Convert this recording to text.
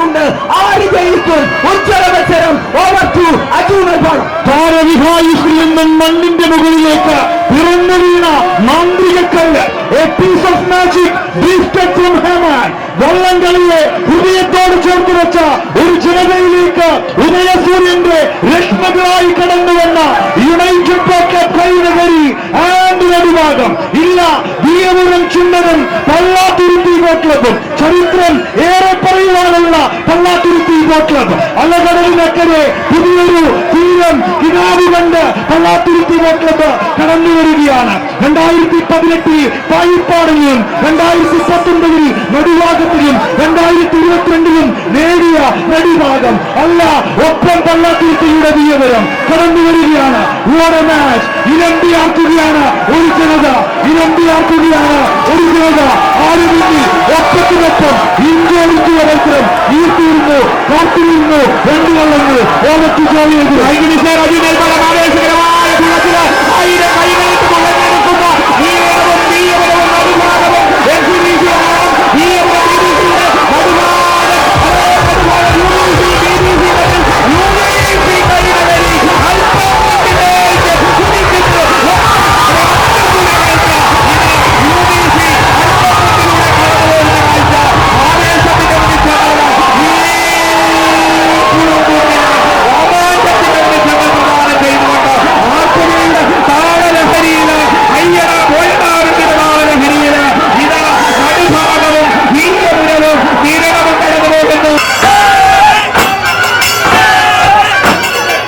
ബാക്കിയുണ്ട് ആര് ജയിക്കും? ഉജ്ജ്വല ഓവർ ടു അജൂനൽ താരവിഹായുസിൽ മണ്ണിന്റെ മുകളിലേക്ക് പിറന്നു വീണ മാന്ത്രികക്കല്ല്. A piece of magic gifted from heaven വള്ളംകളിയെ ഹൃദയത്തോട് ചേർത്ത് വെച്ച ഒരു ജനതയിലേക്ക് ഉദയസൂര്യന്റെ രശ്മകളായി കടന്നു വന്ന united pocket Kainakary and Nadubhagam ഇല്ല വീയപുരം ചുണ്ടനും പള്ളാത്തുരുത്തി ക്ലബും ചരിത്രം പറയുവാനുള്ള പള്ളാത്തുരുത്തി ബോട്ട് ക്ലബ് അലകടലിനക്കരെ പുതിയൊരു തീരം കിനാവി കണ്ട് പള്ളാത്തുരുത്തി ബോട്ട് ക്ലബ് കടന്നു വരികയാണ്. രണ്ടായിരത്തി പതിനെട്ടിൽ പായിപ്പാടിലും രണ്ടായിരത്തി പത്തൊൻപതിൽ നടുഭാഗത്തിലും രണ്ടായിരത്തി ഇരുപത്തിരണ്ടിലും നേടിയ നടുഭാഗം. അല്ല ഒപ്പം പള്ളാത്തുരുത്തിയുടെ വീയപുരം കടന്നു വരികയാണ്. മാച്ച് ഇരമ്പിയാക്കുകയാണ് ഒരു ജനത. ഇരമ്പിയാക്കുകയാണ് ഒരു ജനത. ആരും മുന്നിൽ Kendi yollarını Muhammed Tüccarı'ya gidiyor. Saygı bizler Ali